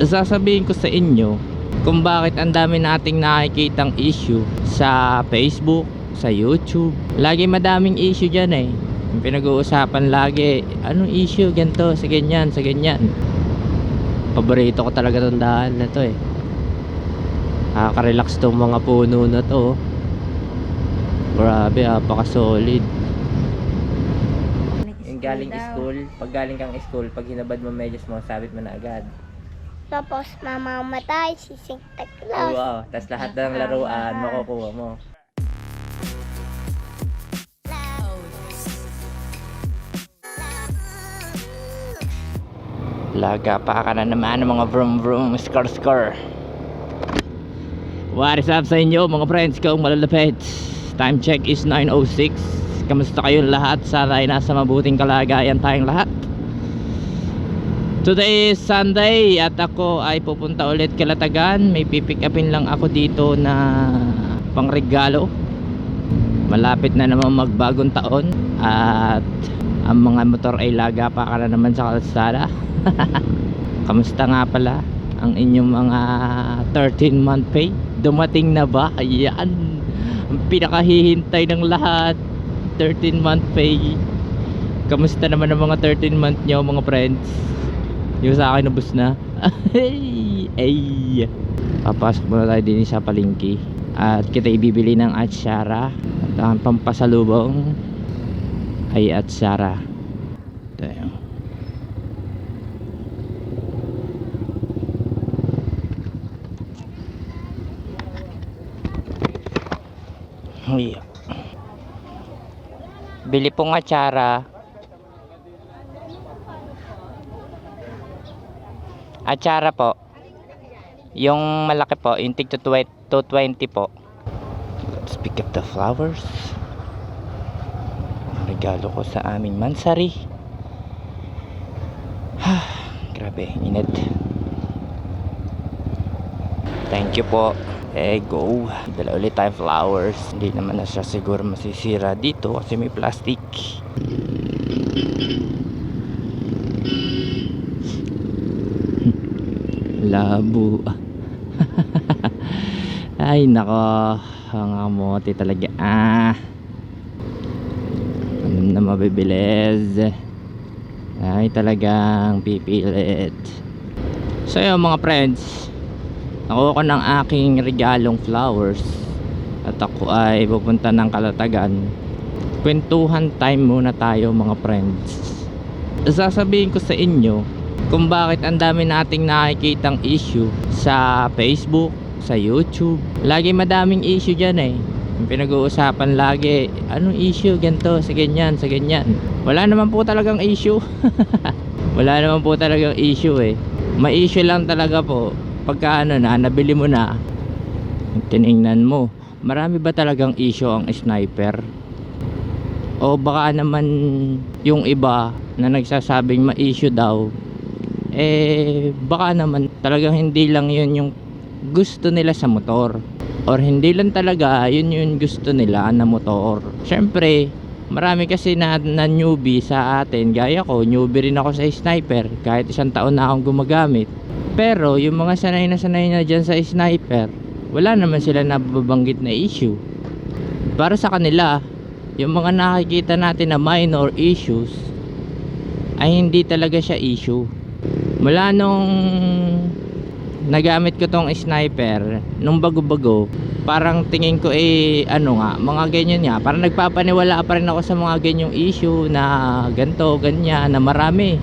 sasabihin ko sa inyo kung bakit ang dami nating nakikitang issue sa Facebook, sa YouTube. Lagi madaming issue dyan eh. Yung pinag-uusapan lagi, anong issue, ganito, sa ganyan, sa ganyan. Paborito ko talaga itong daan na to eh. Nakaka-relax tong mga puno na to. Grabe, apaka-solid. Yung galing school, pag galing kang school, pag hinabad mo medyas mo, sabit mo na agad. Tapos mamamatay si Santa Claus. Wow, tas lahat ng laruan makukuha mo. Laga pa ka na naman mga vroom vroom skar skar. What is up sa inyo mga friends kong malalapit? Time check is 9.06 Kamusta kayong lahat? Sana ay nasa mabuting kalagayan tayong lahat Today is Sunday at ako ay pupunta ulit Kalatagan May pipick upin lang ako dito na pangregalo Malapit na naman magbagong taon At ang mga motor ay laga pa ka na naman sa kalsada Kamusta nga pala ang inyong mga 13 month pay? Dumating na ba? Ayan Ang pinakahihintay ng lahat 13 month pay Kamusta naman ang mga 13 month nyo mga friends? Yung sa akin nabus na Ay, ay. Papasok muna tayo din sa palingki At kita ibibili ng atsara At ang pampasalubong ay atsara. Ay. Bili pong atsara Atsara po. Yung malaki po Yung tig 220 po. Let's pick up the flowers. Regalo ko sa aming mansari. Grabe init. Thank you po. Eh go. Dala ulit tayo flowers. Hindi naman na siya siguro masisira dito Kasi may plastic Labo. Ay nako. Ang amote talaga. Ah. Ano na mabibilis. Ay talagang pipilit. So yun mga friends. Nakuha ko ng aking regalong flowers. At ako ay pupunta ng Kalatagan. Kwentuhan time muna tayo mga friends. Sasabihin ko sa inyo kung bakit ang dami nating nakikitang issue sa Facebook, sa YouTube. Lagi madaming issue dyan eh. Yung pinag-uusapan lagi, anong issue, ganito, sa ganyan, sa ganyan. Wala naman po talagang issue. Wala naman po talagang issue eh. May issue lang talaga po pagka ano na, nabili mo na, tiningnan mo, marami ba talagang issue ang sniper? O baka naman yung iba na nagsasabing ma-issue daw eh baka naman talagang hindi lang yun yung gusto nila sa motor. Or hindi lang talaga yun yung gusto nila na motor. Syempre marami kasi na, na newbie sa atin. Gaya ko newbie rin ako sa sniper. Kahit isang taon na akong gumagamit. Pero yung mga sanay na sanay na dyan sa sniper wala naman sila nababanggit na issue. Para sa kanila yung mga nakikita natin na minor issues ay hindi talaga siya issue mula nung nagamit ko tong sniper nung bago-bago parang tingin ko eh ano nga mga ganyan nga. Parang nagpapaniwala pa rin ako sa mga ganyong issue na ganto ganyan na marami.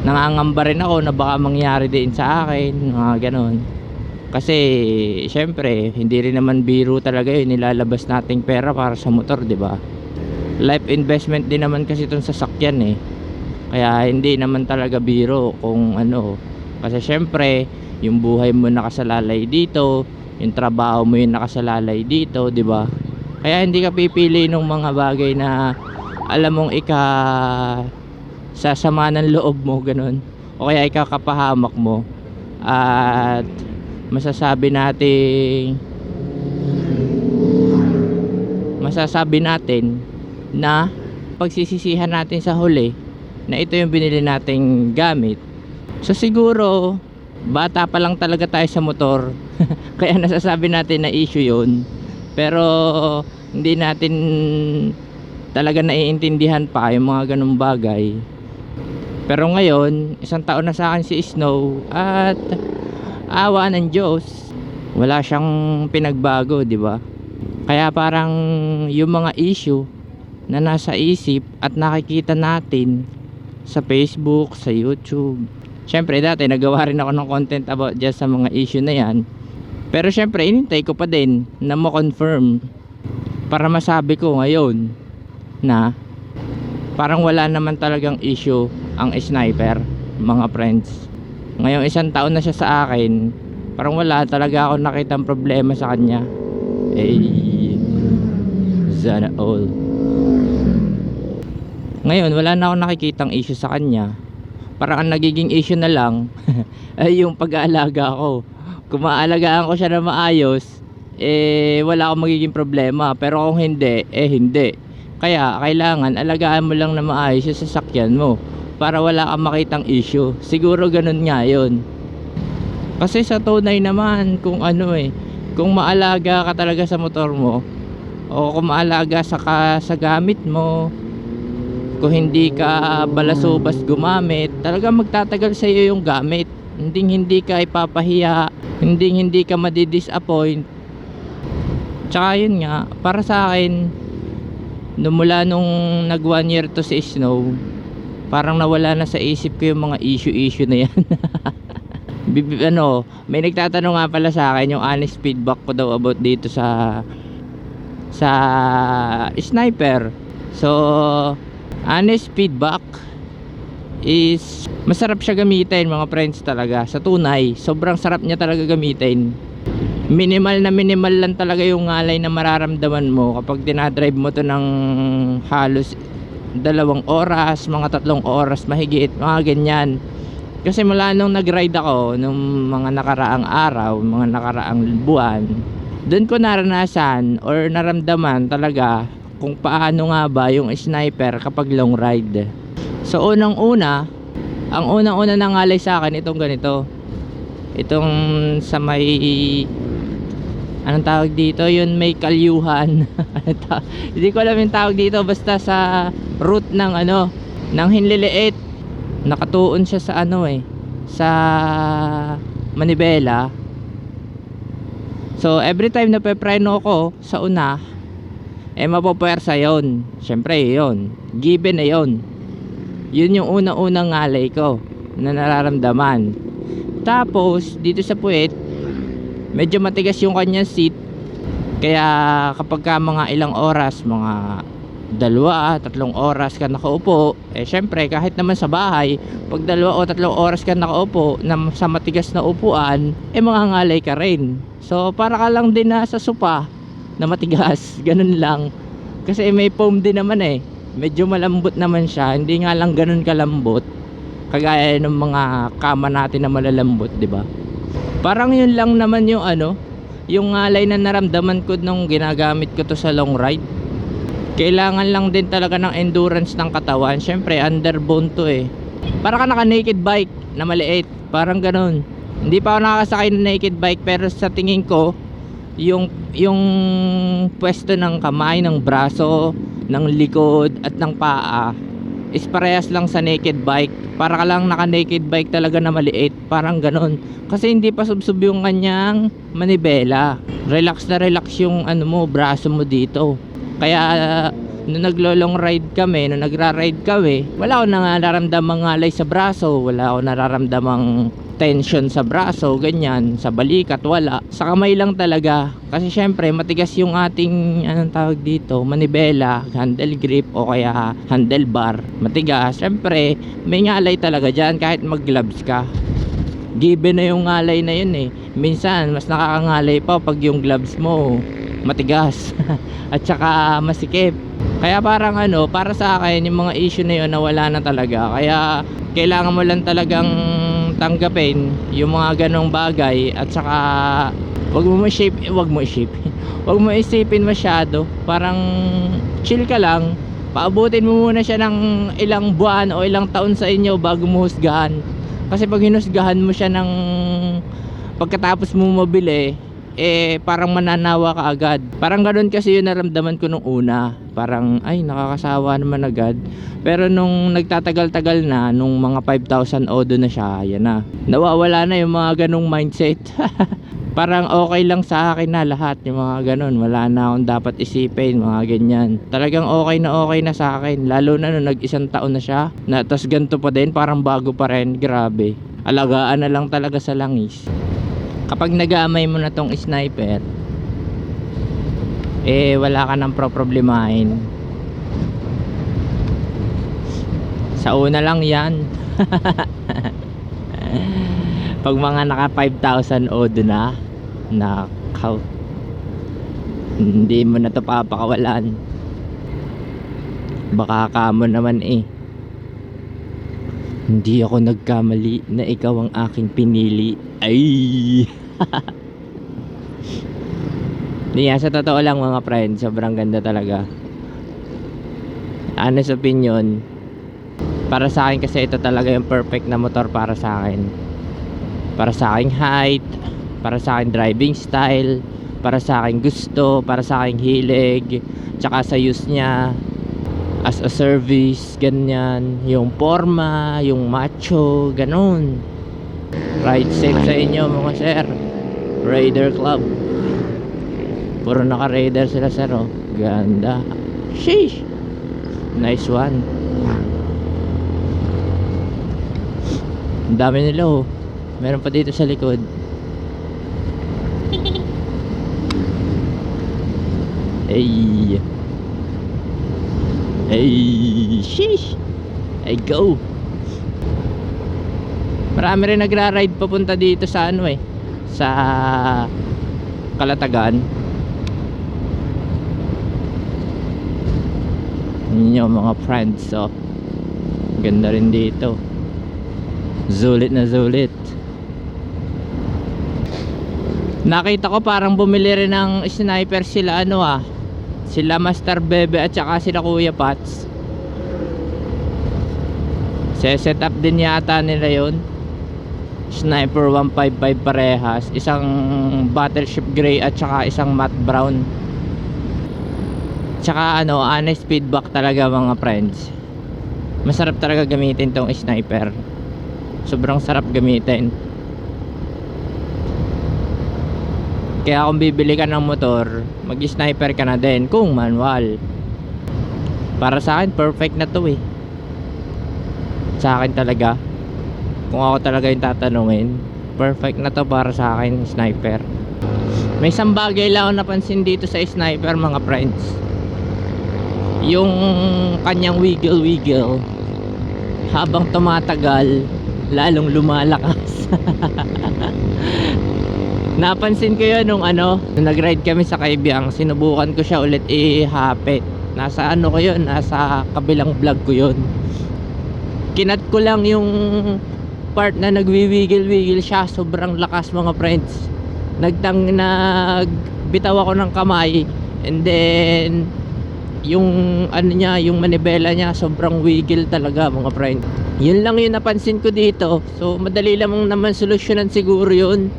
Nangangamba rin ako na baka mangyari din sa akin mga ganon kasi syempre hindi rin naman biro talaga yun. Nilalabas nating pera para sa motor di ba? Life investment din naman kasi itong sasakyan eh kaya hindi naman talaga biro kung ano. Kasi syempre yung buhay mo nakasalalay dito yung trabaho mo yung nakasalalay dito di ba? Kaya hindi ka pipili ng mga bagay na alam mong ika sasama ng loob mo ganun. O kaya ikakapahamak mo. At masasabi nating masasabi natin na pagsisisihan natin sa huli na ito yung binili nating gamit. So siguro bata pa lang talaga tayo sa motor. Kaya nasasabi natin na issue yun. Pero hindi natin talaga naiintindihan pa yung mga ganung bagay. Pero ngayon isang taon na sa akin si Snow at awa ng Diyos. Wala siyang pinagbago di ba? Kaya parang yung mga issue na nasa isip at nakikita natin sa Facebook, sa YouTube. Syempre dati nagawa rin ako ng content about just sa mga issue na yan. Pero syempre inintay ko pa din na mo-confirm para masabi ko ngayon na parang wala naman talagang issue ang sniper, mga friends. Ngayong isang taon na siya sa akin, parang wala talaga ako nakitang problema sa kanya. Eh, Zana all. Ngayon, wala na akong nakikitang issue sa kanya. Parang ang nagiging issue na lang ay yung pag-aalaga ko. Kung maaalagaan ko siya na maayos, eh wala akong magiging problema. Pero kung hindi, eh hindi. Kaya kailangan alagaan mo lang na maayos yung sasakyan mo para wala kang makitang issue. Siguro ganun nga yun. Kasi sa tunay naman kung ano eh, kung maalaga ka talaga sa motor mo o kung maalaga sa, ka, sa gamit mo kung hindi ka balasubas gumamit talaga magtatagal sa iyo yung gamit. Hindi hindi ka ipapahiya. Hindi hindi ka madidisappoint. Tsaka yun nga para sa akin mula nung nag one year to si Snow parang nawala na sa isip ko yung mga issue issue na yan. Ano may nagtatanong nga pala sa akin yung honest feedback ko daw about dito sa sa sniper. So honest feedback is masarap siya gamitin mga friends talaga sa tunay. Sobrang sarap niya talaga gamitin. Minimal na minimal lang talaga yung ngalay na mararamdaman mo kapag dinadrive mo to ng halos dalawang oras mga tatlong oras mahigit mga ganyan. Kasi mula nung nag-ride ako nung mga nakaraang araw mga nakaraang buwan doon ko naranasan or naramdaman talaga kung paano nga ba yung sniper kapag long ride. So unang una, ang unang una nangalay sa akin itong ganito. Itong sa may anong tawag dito? Yun may kalyuhan. Ta- Hindi ko alam yung tawag dito basta sa route ng ano, ng hinliliit. Nakatuon siya sa ano eh, sa Manibela. So every time na pepreno ko sa una, eh mapapwersa yon syempre yon given na yon yun yung unang-unang ngalay ko na nararamdaman. Tapos dito sa puwet medyo matigas yung kanyang seat. Kaya kapag ka mga ilang oras mga dalawa, tatlong oras ka nakaupo eh syempre kahit naman sa bahay pag dalawa o tatlong oras ka nakaupo na sa matigas na upuan eh mga ngalay ka rin. So para ka lang din na sa sopa na matigas. Ganun lang. Kasi may foam din naman eh. Medyo malambot naman siya. Hindi nga lang ganun kalambot. Kagaya ng mga kama natin na malalambot di ba? Parang yun lang naman yung ano yung ngalay na naramdaman ko nung ginagamit ko to sa long ride. Kailangan lang din talaga ng endurance ng katawan. Syempre underbone to eh. Para ka naka naked bike na maliit. Parang ganun. Hindi pa ako nakakasakay ng naked bike pero sa tingin ko yung yung pwesto ng kamay, ng braso, ng likod at ng paa is parehas lang sa naked bike. Para ka lang naka naked bike talaga na maliit, parang ganon. Kasi hindi pa subsub yung kanyang manibela. Relax na relax yung ano mo, braso mo dito. Kaya nung naglolong ride kami, nung nagra-ride kami, wala akong nararamdamang ngalay sa braso, wala akong nararamdamang tension sa braso, ganyan, sa balikat, wala. Sa kamay lang talaga. Kasi syempre, matigas yung ating, anong tawag dito, manibela, handle grip, o kaya handlebar. Matigas. Syempre, may ngalay talaga dyan kahit mag-gloves ka. Given na yung ngalay na yun eh. Minsan, mas nakakangalay pa pag yung gloves mo matigas at saka masikip kaya parang ano para sa akin yung mga issue na yun nawala na talaga kaya kailangan mo lang talagang tanggapin yung mga ganong bagay at saka wag mo ma-shape wag mo i-shape. Wag mo isipin masyado. Parang chill ka lang. Paabutin mo muna siya ng ilang buwan o ilang taon sa inyo bago mo husgahan. Kasi pag hinusgahan mo siya ng pagkatapos mo mabili, eh parang mananawa ka agad. Parang ganun kasi yung naramdaman ko nung una. Parang ay nakakasawa naman agad. Pero nung nagtatagal-tagal na, nung mga 5,000 odo na siya, yan na. Nawawala na yung mga ganung mindset. parang okay lang sa akin na lahat yung mga ganun. Wala na akong dapat isipin, mga ganyan. Talagang okay na okay na sa akin. Lalo na nung nag-isang taon na siya. Na, tas ganito pa din, parang bago pa rin. Grabe. Alagaan na lang talaga sa langis. Kapag nag-aamay mo na tong sniper, eh wala ka nang pro-problemahin. Sa una lang yan. Pag mga naka 5,000 odo na, nakaw. Hindi mo na to papakawalan. Baka ka mo naman eh. Hindi ako nagkamali na ikaw ang aking pinili. Ay! Hindi nga, sa totoo lang mga friends, sobrang ganda talaga. Honest opinion, para sa akin kasi ito talaga yung perfect na motor para sa akin. Para sa aking height, para sa aking driving style, para sa aking gusto, para sa aking hilig, tsaka sa use niya as a service, ganyan. Yung forma, yung macho, ganun. Ride safe sa inyo mga sir. Raider Club. Puro naka-raider sila sir oh. Ganda. Sheesh. Nice one. Ang dami nila oh. Meron pa dito sa likod. Ay. Ay, sheesh. Ay go. Marami rin nagra-ride papunta dito sa ano eh. Sa Kalatagan. Yun mga friends so. Ganda rin dito. Zulit na zulit. Nakita ko parang bumili rin ng sniper sila ano ah. Sila Master Bebe at saka sila Kuya Pats. set up din yata nila yon Sniper 155 parehas. Isang Battleship Gray at saka isang matte brown. Tsaka ano, honest feedback talaga mga friends. Masarap talaga gamitin tong sniper. Sobrang sarap gamitin. Kaya kung bibili ka ng motor, mag-sniper ka na din kung manual. Para sa akin, perfect na to eh. Sa akin talaga. Kung ako talaga yung tatanungin, perfect na to para sa akin, sniper. May isang bagay lang ako napansin dito sa sniper mga friends. Yung kanyang wiggle-wiggle habang tumatagal, lalong lumalakas. Napansin ko yun nung ano, nung nag-ride kami sa Kaibiyang, sinubukan ko siya ulit ihapit. Nasa ano ko yun, nasa kabilang vlog ko yun. Kinat ko lang yung part na nagwiwigil-wigil siya, sobrang lakas mga friends. Nagtang nagbitaw ako ng kamay and then yung ano niya, yung manibela niya sobrang wiggle talaga mga friend. Yun lang yung napansin ko dito. So madali lamang naman solusyonan siguro yun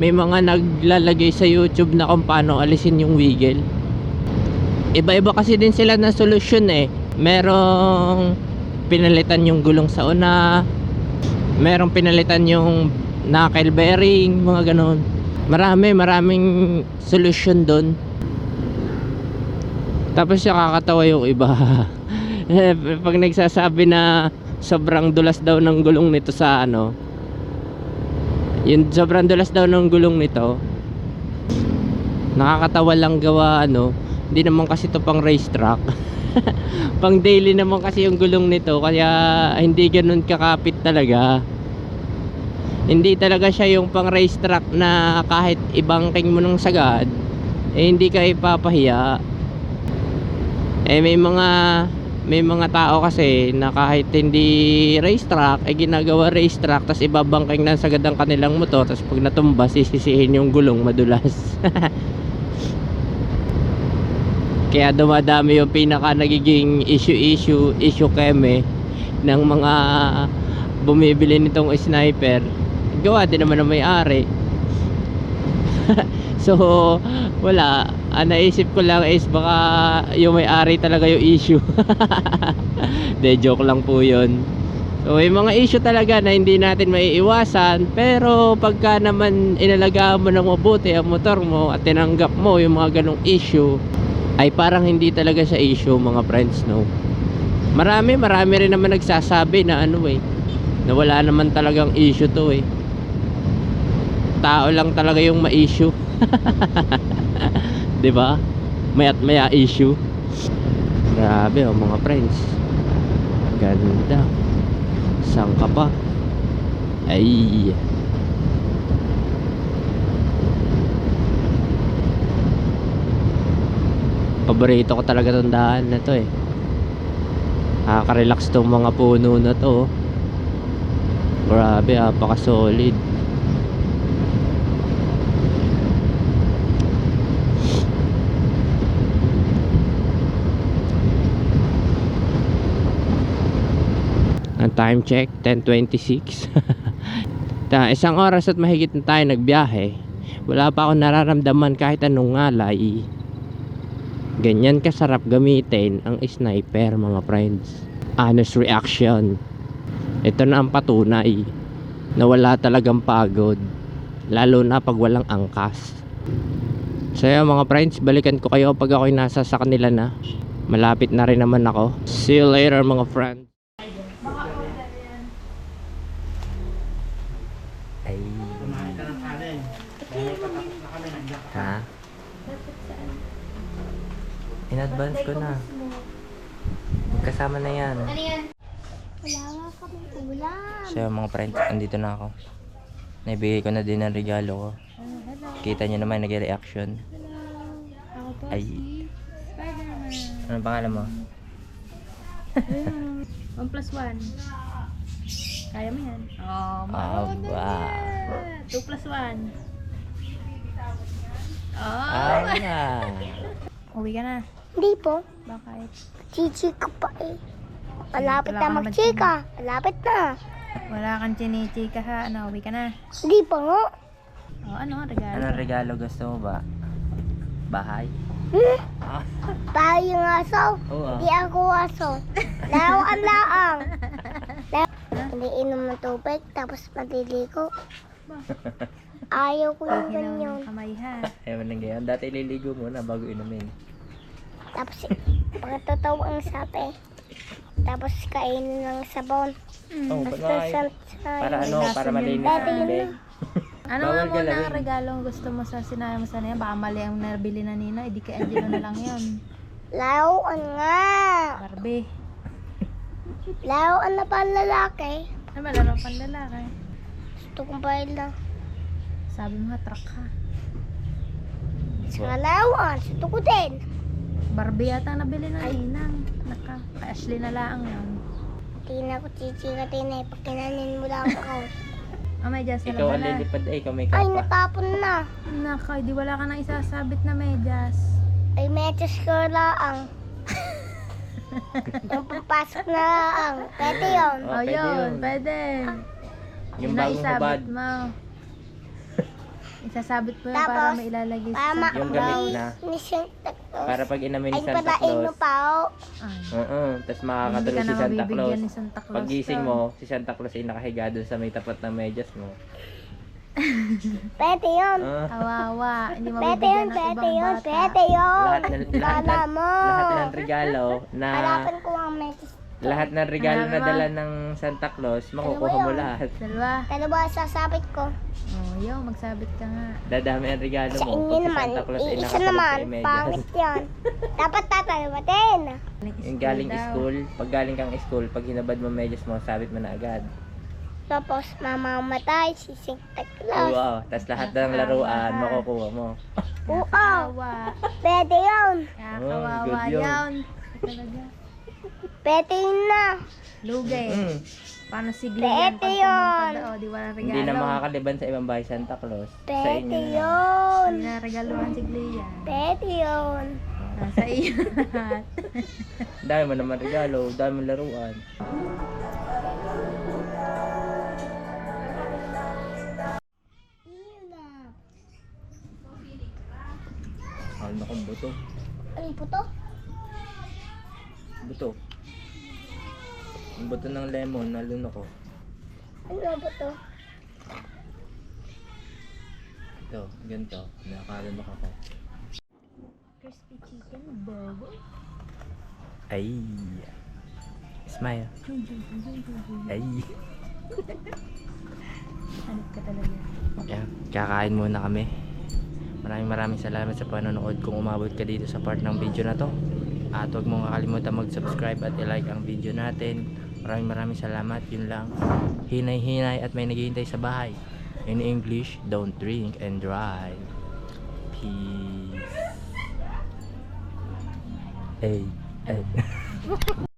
may mga naglalagay sa YouTube na kung paano alisin yung wiggle iba-iba kasi din sila ng solusyon eh merong pinalitan yung gulong sa una merong pinalitan yung knuckle bearing mga ganon. Marami maraming solusyon doon tapos siya kakatawa yung iba. Eh, pag nagsasabi na sobrang dulas daw ng gulong nito sa ano yung sobrang dulas daw ng gulong nito nakakatawa lang gawa ano hindi naman kasi to pang racetrack pang daily naman kasi yung gulong nito kaya hindi ganun kakapit talaga. Hindi talaga siya yung pang racetrack na kahit ibangking mo ng sagad eh hindi ka ipapahiya. Eh may mga may mga tao kasi na kahit hindi racetrack ay ginagawa racetrack tapos ibabangking ng sagad ang kanilang motor tapos pag natumba sisisihin yung gulong madulas kaya dumadami yung pinaka nagiging issue issue issue keme ng mga bumibili nitong sniper. Gawa din naman ng may-ari. so, wala. Ang naisip ko lang is baka yung may-ari talaga yung issue. De, joke lang po yun. So, may mga issue talaga na hindi natin maiiwasan. Pero, pagka naman inalagaan mo ng mabuti ang motor mo at tinanggap mo yung mga ganong issue, ay parang hindi talaga siya issue mga friends, no? Marami, marami rin naman nagsasabi na ano eh, na wala naman talagang issue to eh. Tao lang talaga yung ma-issue. 'Di ba? May at maya issue. Grabe oh mga friends. Ganda. Saan ka pa? Ay. Paborito ko talaga tong daan na to eh. Nakaka-relax tong mga puno na to. Grabe, apaka-solid. Ang time check, 10.26. Ta, isang oras at mahigit na tayo nagbiyahe. Wala pa akong nararamdaman kahit anong ngalay. Ganyan kasarap gamitin ang sniper mga friends. Honest reaction. Ito na ang patunay na wala talagang pagod. Lalo na pag walang angkas. So yun, mga friends, balikan ko kayo pag ako'y nasa sa kanila na. Malapit na rin naman ako. See you later mga friends. Advance ko na. Magkasama na yan. Wala nga kami ulam. So mga friends, andito na ako. Naibigay ko na din ang regalo ko. Kita nyo naman nag-reaction. Ako po Ay. Anong pangalan mo? 1 plus 1. Kaya mo yan. Oh, Aba. 2 plus 1. Oh. Aba. Uwi ka na. Hindi po. Bakit? Chichi ko pa eh. Malapit Wala na naman magchika. Malapit na. Wala kang chinichika ha. Ano, uwi ka na. Hindi pa nga. Oh, ano, regalo. Anong regalo gusto mo ba? Bahay? Hmm? Ah. Tayo yung aso. Oo. Hindi ako aso. Laruan laang. La- Hindi inom ng tubig, tapos maliligo. Ayaw ko yung ganyan. ng kamay ha. Ayaw nang ganyan. Dati ililigo muna bago inumin. Tapos, pagkatotoo ang sabi. Tapos, kainin ng sabon. Oh, Tapos, ba't sa, Para ano? Para malinis ang bibig. Ano Bawal nga muna galawin. ang regalong gusto mo sa sinaya mo sa niya? Baka mali ang nabili na Nina. Hindi kay Angelo na lang yun. laruan nga. Barbie. Laruan na pa ang lalaki. Ano ba, laro pang lalaki? Gusto kong bayad lang. Sabi mo nga, truck ha. Sa laruan, gusto ko din. Barbie yata nabili na Ninang. Naka, kay Ashley na lang yun. Hindi na ako chichikatin eh. Pag kinanin mo lang ako. Ah, may dyan sa Ikaw ang lilipad eh. Ikaw may Ay, kapa. natapon na. Naka, di wala ka nang isasabit na medyas. Ay, medyas ko lang. Yung papasok na lang. Pwede yun. Oh, Oh, pwede yun, yun. pwede. Yung bagong hubad. mo. Isasabit mo yun para Tapos, may ilalagay Para sa Yung gamit na. ni Santa Claus. Para pag inamin ni Ay, Santa palain mo Claus. pa ako. Ay, Oo. Tapos hindi makakatulog ka si na Santa Claus. mabibigyan ni Santa Claus. Pag gising to. mo, si Santa Claus ay nakahiga doon sa may tapat ng medyas mo. Pwede yun. Ah, Kawawa. Hindi Pwede mabibigyan yun, ng pwede ibang yun, bata. pwede yun. lahat ng lahat, mo. lahat ng regalo na Hanapan ko ang medyas. Lahat ng regalo na dala ng Santa Claus, makukuha mo lahat. Dalawa. Dalawa sasabit ko. Oh, yo, magsabit ka nga. Dadami ang regalo Sa mo. inyo Pag si naman, Santa Claus ay isa nakasalap naman, pangit yan. Dapat tatalabatin. Yung galing daw. school, pag galing kang school, pag hinabad mo medyas mo, sabit mo na agad. Tapos mamamatay si Santa Claus. Wow, tapos lahat ng laruan, makukuha mo. Oo, Kawawa. pwede yun. Kakawawa Oh, good yun. yun. Talaga. Peting na. Lugay. Mm. Paano sigli yan? Pete yun. O, di wala regalo. Hindi na makakaliban sa ibang bahay Santa Claus. Sa Pete inyo na lang. yun. Hindi na regaluhan sigli yan. Pete yun. Nasa iyo lahat. Dami mo naman regalo, dami mo laruan. Mahal na kong buto. Ano po to? Buto. Ang buto ng lemon, nalun ako. Ano po to? Ito, ganito. Nakakalunok ako. Crispy chicken burger. Ay. Smile. Ay. Hanip ka talaga. Yan, kakain muna kami. Maraming maraming salamat sa panonood kung umabot ka dito sa part ng video na to. At huwag mong kakalimutan mag-subscribe at i-like ang video natin. Maraming maraming salamat. Yun lang. Hinay-hinay at may naghihintay sa bahay. In English, don't drink and drive. Peace. Hey. Hey.